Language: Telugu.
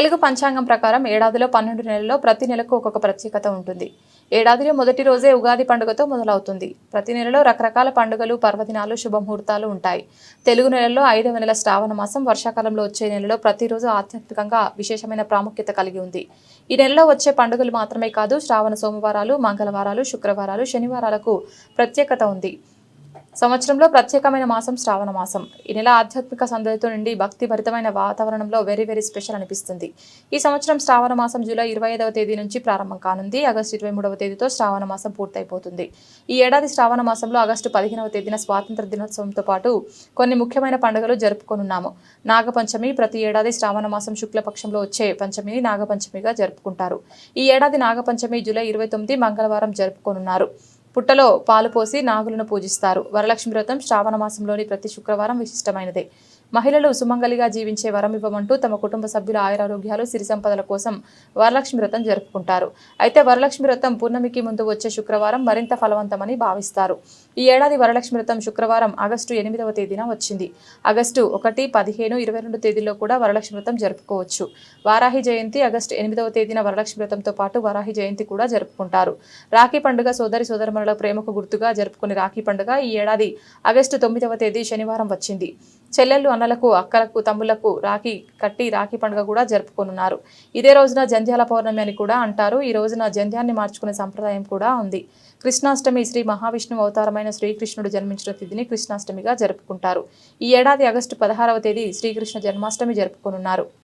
తెలుగు పంచాంగం ప్రకారం ఏడాదిలో పన్నెండు నెలల్లో ప్రతి నెలకు ఒక్కొక్క ప్రత్యేకత ఉంటుంది. ఏడాదిలో మొదటి రోజే ఉగాది పండుగతో మొదలవుతుంది. ప్రతి నెలలో రకరకాల పండుగలు పర్వదినాలు శుభముహూర్తాలు ఉంటాయి. తెలుగు నెలల్లో ఐదవ నెల శ్రావణ మాసం వర్షాకాలంలో వచ్చే నెలలో ప్రతిరోజు ఆధ్యాత్మికంగా విశేషమైన ప్రాముఖ్యత కలిగి ఉంది. ఈ నెలలో వచ్చే పండుగలు మాత్రమే కాదు శ్రావణ సోమవారాలు మంగళవారాలు శుక్రవారాలు శనివారాలకు ప్రత్యేకత ఉంది. సంవత్సరంలో ప్రత్యేకమైన మాసం శ్రావణ మాసం. ఈ నెల ఆధ్యాత్మిక సందడితో నుండి భక్తి భరితమైన వాతావరణంలో వెరీ వెరీ స్పెషల్ అనిపిస్తుంది. ఈ సంవత్సరం శ్రావణ మాసం జూలై ఇరవై ఐదవ తేదీ నుంచి ప్రారంభం కానుంది. ఆగస్టు ఇరవై మూడవ తేదీతో శ్రావణ మాసం పూర్తయిపోతుంది. ఈ ఏడాది శ్రావణ మాసంలో ఆగస్టు పదిహేనవ తేదీన స్వాతంత్ర దినోత్సవంతో పాటు కొన్ని ముఖ్యమైన పండుగలు జరుపుకోనున్నాము. నాగపంచమి ప్రతి ఏడాది శ్రావణ మాసం శుక్లపక్షంలో వచ్చే పంచమిని నాగపంచమిగా జరుపుకుంటారు. ఈ ఏడాది నాగపంచమి జూలై ఇరవై తొమ్మిది మంగళవారం జరుపుకోనున్నారు. పుట్టలో పాలు పోసి నాగులను పూజిస్తారు. వరలక్ష్మి వ్రతం శ్రావణ మాసంలోని ప్రతి శుక్రవారం విశిష్టమైనదే. మహిళలు సుమంగలిగా జీవించే వరం ఇవ్వమంటూ తమ కుటుంబ సభ్యుల ఆయురారోగ్యాలు సిరి సంపదల కోసం వరలక్ష్మి వ్రతం జరుపుకుంటారు. అయితే వరలక్ష్మి వ్రతం పూర్ణమికి ముందు వచ్చే శుక్రవారం మరింత ఫలవంతమని భావిస్తారు. ఈ ఏడాది వరలక్ష్మి వ్రతం శుక్రవారం ఆగస్టు ఎనిమిదవ తేదీన వచ్చింది. ఆగస్టు ఒకటి పదిహేను ఇరవై రెండు తేదీల్లో కూడా వరలక్ష్మి వ్రతం జరుపుకోవచ్చు. వారాహి జయంతి ఆగస్టు ఎనిమిదవ తేదీన వరలక్ష్మి వ్రతంతో పాటు వరాహి జయంతి కూడా జరుపుకుంటారు. రాఖీ పండుగ సోదరి సోదరుమణుల ప్రేమకు గుర్తుగా జరుపుకునే రాఖీ పండుగ ఈ ఏడాది ఆగస్టు తొమ్మిదవ తేదీ శనివారం వచ్చింది. చెల్లెళ్ళు అన్నలకు అక్కలకు తమ్ముళ్ళకు రాఖీ కట్టి రాఖీ పండుగ కూడా జరుపుకోనున్నారు. ఇదే రోజున జంధ్యాల పౌర్ణమి అని కూడా అంటారు. ఈ రోజున జంధ్యాన్ని మార్చుకునే సంప్రదాయం కూడా ఉంది. కృష్ణాష్టమి శ్రీ మహావిష్ణువు అవతారమైన శ్రీకృష్ణుడు జన్మించిన తిథిని కృష్ణాష్టమిగా జరుపుకుంటారు. ఈ ఏడాది ఆగస్టు పదహారవ తేదీ శ్రీకృష్ణ జన్మాష్టమి జరుపుకోనున్నారు.